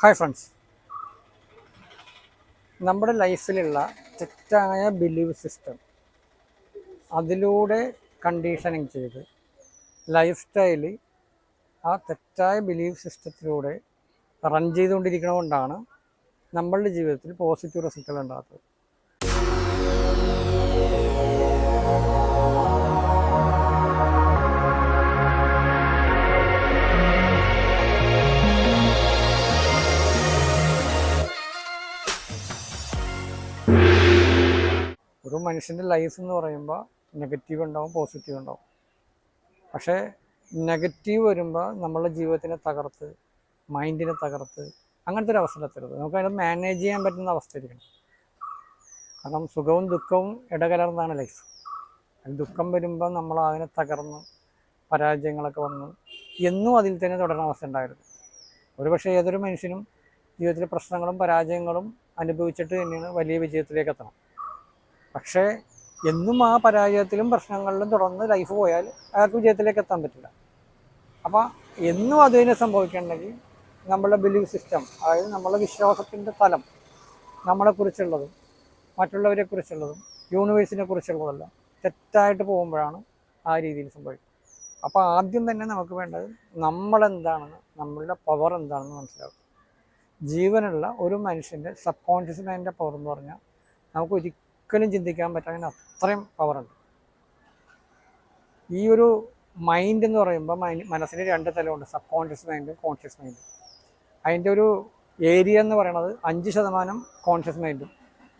Hi friends നമ്മുടെ ലൈഫിലുള്ള തെറ്റായ ബിലീവ് സിസ്റ്റം അതിലൂടെ കണ്ടീഷനിങ് ചെയ്ത് ലൈഫ് സ്റ്റൈൽ ആ തെറ്റായ ബിലീവ് സിസ്റ്റത്തിലൂടെ റൺ ചെയ്തുകൊണ്ടിരിക്കണതുകൊണ്ടാണ് നമ്മളുടെ ജീവിതത്തിൽ പോസിറ്റീവ് റിസൾട്ടുകൾ ഉണ്ടാകുന്നത്. ഒരു മനുഷ്യന്റെ ലൈഫ് എന്ന് പറയുമ്പോൾ നെഗറ്റീവ് ഉണ്ടാവും പോസിറ്റീവ് ഉണ്ടാവും. പക്ഷേ നെഗറ്റീവ് വരുമ്പോൾ നമ്മളുടെ ജീവിതത്തിനെ തകർത്ത് മൈൻഡിനെ തകർത്ത് അങ്ങനത്തെ ഒരു അവസ്ഥ എത്തരുത്. നമുക്ക് അതിനെ മാനേജ് ചെയ്യാൻ പറ്റുന്ന അവസ്ഥയായിരിക്കണം കാരണം സുഖവും ദുഃഖവും ഇടകലർന്നാണ് ലൈഫ് ദുഃഖം വരുമ്പോൾ നമ്മൾ അതിനെ തകർന്ന് പരാജയങ്ങളൊക്കെ വന്ന് എന്നും അതിൽ തന്നെ തുടരുന്ന അവസ്ഥ ഉണ്ടായിരുന്നു ഒരുപക്ഷെ ഏതൊരു മനുഷ്യനും ജീവിതത്തിലെ പ്രശ്നങ്ങളും പരാജയങ്ങളും അനുഭവിച്ചിട്ട് തന്നെയാണ് വലിയ വിജയത്തിലേക്ക് എത്തണം. പക്ഷേ എന്നും ആ പരാജയത്തിലും പ്രശ്നങ്ങളിലും തുടർന്ന് ലൈഫ് പോയാൽ അയാൾക്ക് വിജയത്തിലേക്ക് എത്താൻ പറ്റില്ല. അപ്പോൾ എന്നും അതിനെ സംഭവിക്കണമെങ്കിൽ നമ്മളുടെ ബിലീവ് സിസ്റ്റം അതായത് നമ്മളുടെ വിശ്വാസത്തിന്റെ തലം നമ്മളെക്കുറിച്ചുള്ളതും മറ്റുള്ളവരെ കുറിച്ചുള്ളതും യൂണിവേഴ്സിനെ കുറിച്ചുള്ളതെല്ലാം തെറ്റായിട്ട് പോകുമ്പോഴാണ് ആ രീതിയിൽ സംഭവിക്കുന്നത് അപ്പോൾ ആദ്യം തന്നെ നമുക്ക് വേണ്ടത് നമ്മളെന്താണെന്ന് നമ്മളുടെ പവർ എന്താണെന്ന് മനസ്സിലാവും ജീവനുള്ള ഒരു മനുഷ്യന്റെ സബ് കോൺഷ്യസ് മൈൻഡിന്റെ പവർ എന്ന് പറഞ്ഞാൽ നമുക്ക് ഒരിക്കലും ചിന്തിക്കാൻ പറ്റാൻ അത്രയും പവറുണ്ട് ഈ ഒരു മൈൻഡ് എന്ന് പറയുമ്പോൾ മൈൻഡ് മനസ്സിന് രണ്ട് തലമുണ്ട്. Subconscious mind conscious mind അതിന്റെ ഒരു ഏരിയ എന്ന് പറയുന്നത് അഞ്ച് ശതമാനം കോൺഷ്യസ് മൈൻഡും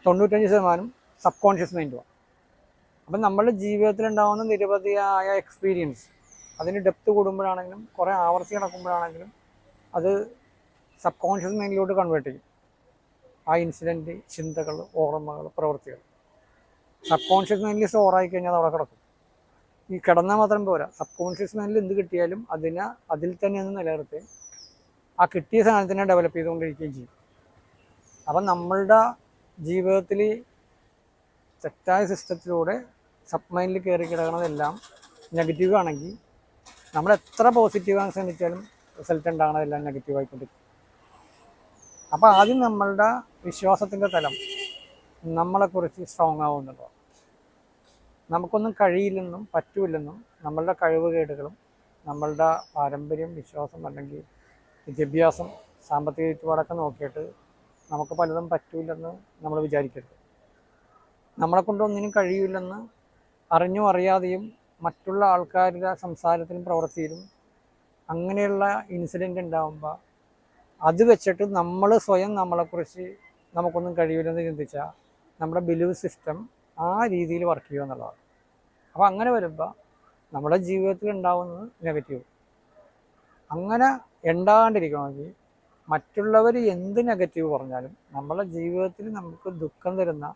തൊണ്ണൂറ്റഞ്ച് ശതമാനം സബ് കോൺഷ്യസ് മൈൻഡുമാണ് അപ്പം നമ്മളുടെ ജീവിതത്തിൽ ഉണ്ടാകുന്ന നിരവധിയായ എക്സ്പീരിയൻസ് അതിന് ഡെപ്ത് കൂടുമ്പോഴാണെങ്കിലും കുറേ ആവർത്തി നടക്കുമ്പോഴാണെങ്കിലും അത് സബ് കോൺഷ്യസ് മൈൻഡിലോട്ട് കൺവേർട്ട് ചെയ്യും. ആ ഇൻസിഡന്റ് ചിന്തകൾ ഓർമ്മകൾ പ്രവൃത്തികൾ. സബ് കോൺഷ്യസ് മൈൻഡിൽ സ്റ്റോർ ആയി കഴിഞ്ഞാൽ അവിടെ കിടക്കും. ഈ കിടന്നാൽ മാത്രം പോരാ. സബ് കോൺഷ്യസ് മൈൻഡിൽ എന്ത് കിട്ടിയാലും അതിനെ അതിൽ തന്നെ ഒന്ന് നിലനിർത്തി ആ കിട്ടിയ സാധനത്തിനെ ഡെവലപ്പ് ചെയ്തുകൊണ്ടിരിക്കുകയും ചെയ്യും. അപ്പം നമ്മളുടെ ജീവിതത്തിൽ തെറ്റായ സിസ്റ്റത്തിലൂടെ സബ് മൈൻഡിൽ കയറി കിടക്കുന്നതെല്ലാം നെഗറ്റീവ് ആണെങ്കിൽ നമ്മൾ എത്ര പോസിറ്റീവ് ആണെന്ന് ശ്രമിച്ചാലും റിസൾട്ട് ഉണ്ടാകണതെല്ലാം നെഗറ്റീവ് ആയിക്കൊണ്ടിരിക്കും. അപ്പോൾ ആദ്യം നമ്മളുടെ വിശ്വാസത്തിന്റെ തലം നമ്മളെക്കുറിച്ച് സ്ട്രോങ് ആവുന്നുണ്ടോ? നമുക്കൊന്നും കഴിയില്ലെന്നും പറ്റൂലെന്നും നമ്മളുടെ കഴിവുകേടുകളും നമ്മളുടെ പാരമ്പര്യം വിശ്വാസം അല്ലെങ്കിൽ വിദ്യാഭ്യാസം സാമ്പത്തിക ചുറ്റുപാടൊക്കെ നോക്കിയിട്ട് നമുക്ക് പലതും പറ്റൂലെന്ന് നമ്മൾ വിചാരിക്കരുത്. നമ്മളെ കൊണ്ട് ഒന്നിനും കഴിയില്ലെന്ന് അറിഞ്ഞും അറിയാതെയും മറ്റുള്ള ആൾക്കാരുടെ സംസാരത്തിലും പ്രവൃത്തിയിലും അങ്ങനെയുള്ള ഇൻസിഡന്റ് ഉണ്ടാകുമ്പോൾ അത് വെച്ചിട്ട് നമ്മൾ സ്വയം നമ്മളെക്കുറിച്ച് നമുക്കൊന്നും കഴിയില്ലെന്ന് ചിന്തിച്ചാൽ നമ്മുടെ ബിലീവ് സിസ്റ്റം ആ രീതിയിൽ വർക്ക് ചെയ്യുക എന്നുള്ളതാണ്. അപ്പോൾ അങ്ങനെ വരുമ്പോൾ നമ്മുടെ ജീവിതത്തിൽ ഉണ്ടാവുന്നത് നെഗറ്റീവ് അങ്ങനെ ഉണ്ടാകാണ്ടിരിക്കണമെങ്കിൽ മറ്റുള്ളവർ എന്ത് നെഗറ്റീവ് പറഞ്ഞാലും നമ്മളെ ജീവിതത്തിൽ നമുക്ക് ദുഃഖം തരുന്ന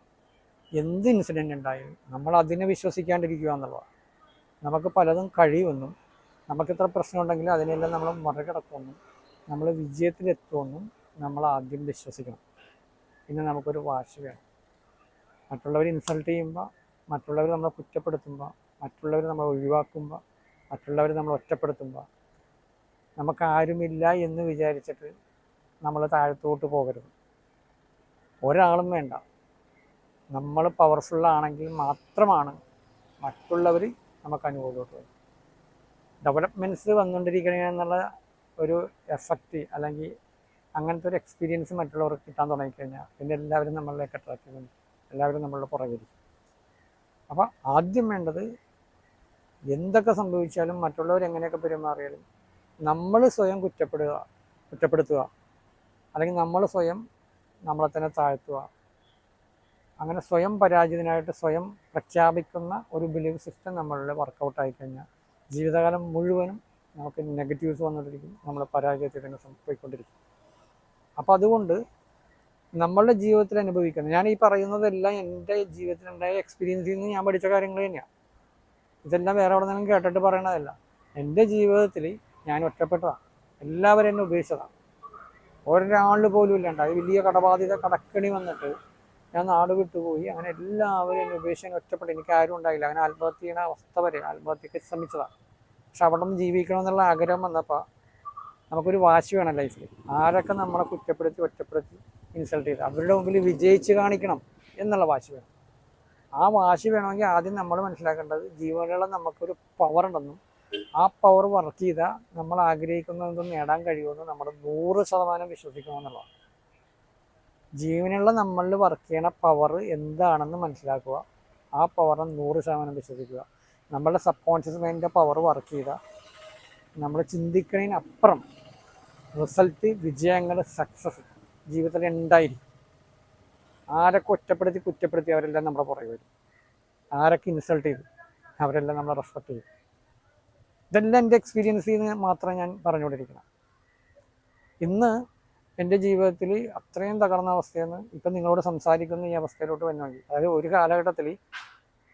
എന്ത് ഇൻസിഡന്റ് ഉണ്ടായാലും നമ്മൾ അതിനെ വിശ്വസിക്കാണ്ടിരിക്കുക എന്നുള്ളതാണ്. നമുക്ക് പലതും കഴിയുമെന്നും നമുക്കിത്ര പ്രശ്നമുണ്ടെങ്കിൽ അതിനെല്ലാം നമ്മൾ മറികടക്കുമെന്നും നമ്മൾ വിജയത്തിലെത്തുമെന്നും നമ്മൾ ആദ്യം വിശ്വസിക്കണം. പിന്നെ നമുക്കൊരു വാശി വേണം. മറ്റുള്ളവർ ഇൻസൾട്ട് ചെയ്യുമ്പോൾ മറ്റുള്ളവർ നമ്മളെ കുറ്റപ്പെടുത്തുമ്പോൾ മറ്റുള്ളവർ നമ്മളെ ഒഴിവാക്കുമ്പോൾ മറ്റുള്ളവർ നമ്മളെ ഒറ്റപ്പെടുത്തുമ്പോൾ നമുക്ക് ആരുമില്ല എന്ന് വിചാരിച്ചിട്ട് നമ്മൾ താഴത്തോട്ട് പോകരുത്. ഒരാളും വേണ്ട. നമ്മൾ പവർഫുള്ളാണെങ്കിൽ മാത്രമാണ് മറ്റുള്ളവർ നമുക്ക് അനുഭവത്തോട്ട് വരും ഡെവലപ്മെന്റ്സ് വന്നുകൊണ്ടിരിക്കണേ എന്നുള്ള ഒരു എഫക്റ്റ് അല്ലെങ്കിൽ അങ്ങനത്തെ ഒരു എക്സ്പീരിയൻസ് മറ്റുള്ളവർക്ക് കിട്ടാൻ തുടങ്ങിക്കഴിഞ്ഞാൽ പിന്നെ എല്ലാവരും നമ്മളിലേക്ക് അട്രാക്ട് ചെയ്യും എല്ലാവരും നമ്മളുടെ പുറകിരിക്കും അപ്പോൾ ആദ്യം വേണ്ടത് എന്തൊക്കെ സംഭവിച്ചാലും മറ്റുള്ളവർ എങ്ങനെയൊക്കെ പെരുമാറിയാലും നമ്മൾ സ്വയം കുറ്റപ്പെടുക കുറ്റപ്പെടുത്തുക. അല്ലെങ്കിൽ നമ്മൾ സ്വയം നമ്മളെ തന്നെ താഴ്ത്തുക. അങ്ങനെ സ്വയം പരാജിതനായിട്ട് സ്വയം പ്രഖ്യാപിക്കുന്ന ഒരു ബിലീവ് സിസ്റ്റം നമ്മളിൽ വർക്കൗട്ട് കഴിഞ്ഞാൽ ജീവിതകാലം മുഴുവനും നമുക്ക് നെഗറ്റീവ്സ് വന്നുകൊണ്ടിരിക്കും നമ്മൾ പരാജയത്തിൽ തന്നെ പോയിക്കൊണ്ടിരിക്കും. അപ്പോൾ അതുകൊണ്ട് നമ്മളുടെ ജീവിതത്തിൽ അനുഭവിക്കുന്നത് ഞാൻ ഈ പറയുന്നതെല്ലാം എന്റെ ജീവിതത്തിലുണ്ടായ എക്സ്പീരിയൻസിൽ നിന്ന് ഞാൻ പഠിച്ച കാര്യങ്ങൾ തന്നെയാണ് ഇതെല്ലാം വേറെ എവിടെ നിന്നും കേട്ടിട്ട് പറയണതല്ല. എന്റെ ജീവിതത്തിൽ ഞാൻ ഒറ്റപ്പെട്ടതാണ്. എല്ലാവരും എന്നെ ഉപേക്ഷിച്ചതാണ്. ഒരാൾ പോലും ഇല്ലാണ്ട് അത് വലിയ കടബാധിത കടക്കണി വന്നിട്ട് ഞാൻ നാട് വിട്ടുപോയി. അങ്ങനെ എല്ലാവരും എന്നെ ഉപേക്ഷിക്കാൻ ഒറ്റപ്പെട്ടു. എനിക്ക് ആരും ഉണ്ടായില്ല. അങ്ങനെ ആത്മഹത്യ ചെയ്യുന്ന അവസ്ഥ വരെ ആത്മഹത്യക്ക് ശ്രമിച്ചതാണ്. പക്ഷെ അവിടെ നിന്ന് ജീവിക്കണം എന്നുള്ള ആഗ്രഹം വന്നപ്പോൾ നമുക്കൊരു വാശി വേണം ലൈഫിൽ ആരൊക്കെ നമ്മളെ കുറ്റപ്പെടുത്തി ഒറ്റപ്പെടുത്തി ഇൻസൾട്ട് ചെയ്ത് അവരുടെ മുമ്പിൽ വിജയിച്ച് കാണിക്കണം എന്നുള്ള വാശി വേണം. ആ വാശി വേണമെങ്കിൽ ആദ്യം നമ്മൾ മനസ്സിലാക്കേണ്ടത് ജീവനുള്ള നമുക്കൊരു പവർ ഉണ്ടെന്നും ആ പവർ വർക്ക് ചെയ്താൽ നമ്മൾ ആഗ്രഹിക്കുന്നതെന്തും നേടാൻ കഴിയുമെന്ന് നമ്മൾ നൂറ് ശതമാനം വിശ്വസിക്കണമെന്നുള്ളതാണ് ജീവനുള്ള നമ്മളിൽ വർക്ക് ചെയ്യണ പവർ എന്താണെന്ന് മനസ്സിലാക്കുക. ആ പവറിനെ നൂറ് ശതമാനം വിശ്വസിക്കുക. നമ്മളുടെ സബ് കോൺഷ്യസ് മൈൻഡിന്റെ പവർ വർക്ക് ചെയ്താൽ നമ്മൾ ചിന്തിക്കുന്നതിനപ്പുറം റിസൾട്ട് വിജയങ്ങൾ സക്സസ് ജീവിതത്തിൽ ഉണ്ടായിരിക്കും ആരൊക്കെ ഒറ്റപ്പെടുത്തി കുറ്റപ്പെടുത്തി അവരെല്ലാം നമ്മുടെ പുറകെ വരും. ആരൊക്കെ ഇൻസൾട്ട് ചെയ്തു അവരെല്ലാം നമ്മളെ റെസ്പെക്ട് ചെയ്തു ഇതെല്ലാം എന്റെ എക്സ്പീരിയൻസിൽ നിന്ന് മാത്രം ഞാൻ പറഞ്ഞുകൊണ്ടിരിക്കണം. ഇന്ന് എന്റെ ജീവിതത്തിൽ അത്രയും തകർന്ന അവസ്ഥയെന്ന് ഇപ്പം നിങ്ങളോട് സംസാരിക്കുന്ന ഈ അവസ്ഥയിലോട്ട് വന്നുവെങ്കിൽ അതായത് ഒരു കാലഘട്ടത്തിൽ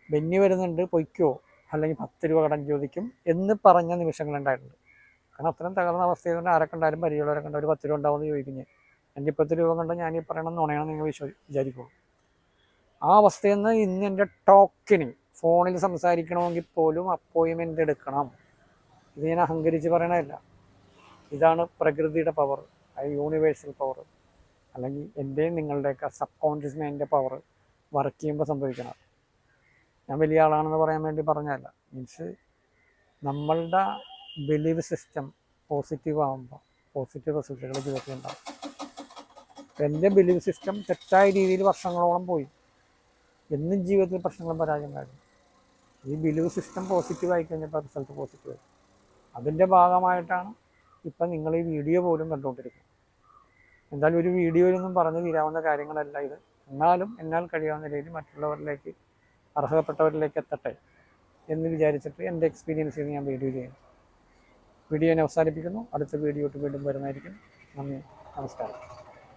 ബെന്നി വരുന്നുണ്ട് പൊയ്ക്കോ അല്ലെങ്കിൽ പത്ത് രൂപ കടം ചോദിക്കും എന്ന് പറഞ്ഞ നിമിഷങ്ങളുണ്ടായിട്ടുണ്ട്. കാരണം അത്രയും തകർന്ന അവസ്ഥയിൽ കൊണ്ട് ആരൊക്കെ ഉണ്ടായാലും പരിചയമുള്ളവരൊക്കെ ഒരു പത്ത് രൂപ ഉണ്ടാവുമെന്ന് ചോദിക്കും ഞാൻ. എന്റെ രൂപം കണ്ട ഞാൻ ഈ പറയണം നുണയാണെന്ന് നിങ്ങൾ വിശ്വ വിചാരിക്കുള്ളൂ ആ അവസ്ഥയിൽ നിന്ന് ഇന്ന് എന്റെ ടോക്കിന് ഫോണിൽ സംസാരിക്കണമെങ്കിൽ പോലും അപ്പോയിൻമെന്റ് എടുക്കണം. ഇത് ഞാൻ അഹങ്കരിച്ച് പറയണതല്ല. ഇതാണ് പ്രകൃതിയുടെ പവർ യൂണിവേഴ്സൽ പവർ അല്ലെങ്കിൽ എന്റെയും നിങ്ങളുടെയൊക്കെ സബ് കോൺഷ്യസ് മൈൻഡിന്റെ പവർ വർക്ക് ചെയ്യുമ്പോൾ സംഭവിക്കണം. ഞാൻ വലിയ ആളാണെന്ന് പറയാൻ വേണ്ടി പറഞ്ഞതല്ല. മീൻസ് നമ്മളുടെ ബിലീവ് സിസ്റ്റം പോസിറ്റീവ് ആകുമ്പോൾ പോസിറ്റീവ് റിസൾട്ടുകൾ ജീവിതത്തിൽ ഇപ്പം എന്റെ ബിലീവ് സിസ്റ്റം തെറ്റായ രീതിയിൽ വർഷങ്ങളോളം പോയി. എന്നും ജീവിതത്തിൽ പ്രശ്നങ്ങളും പരാജയമായിരുന്നു ഈ ബിലീവ് സിസ്റ്റം പോസിറ്റീവ് ആയി കഴിഞ്ഞപ്പോൾ റിസൾട്ട് പോസിറ്റീവ് ആയി. അതിന്റെ ഭാഗമായിട്ടാണ് ഇപ്പം നിങ്ങൾ ഈ വീഡിയോ പോലും കണ്ടുകൊണ്ടിരിക്കുന്നത്. എന്തായാലും ഒരു വീഡിയോയിലൊന്നും പറഞ്ഞു തീരാവുന്ന കാര്യങ്ങളല്ല ഇത്. എന്നാലും എന്നാൽ കഴിയാവുന്ന രീതിയിൽ മറ്റുള്ളവരിലേക്ക് അർഹതപ്പെട്ടവരിലേക്ക് എത്തട്ടെ എന്ന് വിചാരിച്ചിട്ട് എന്റെ എക്സ്പീരിയൻസിൽ ഞാൻ വീഡിയോ ചെയ്യുന്നു. വീഡിയോ ഞാൻ അവസാനിപ്പിക്കുന്നു. അടുത്ത വീഡിയോ വീണ്ടും വരുന്നതായിരിക്കും. നന്ദി. നമസ്കാരം.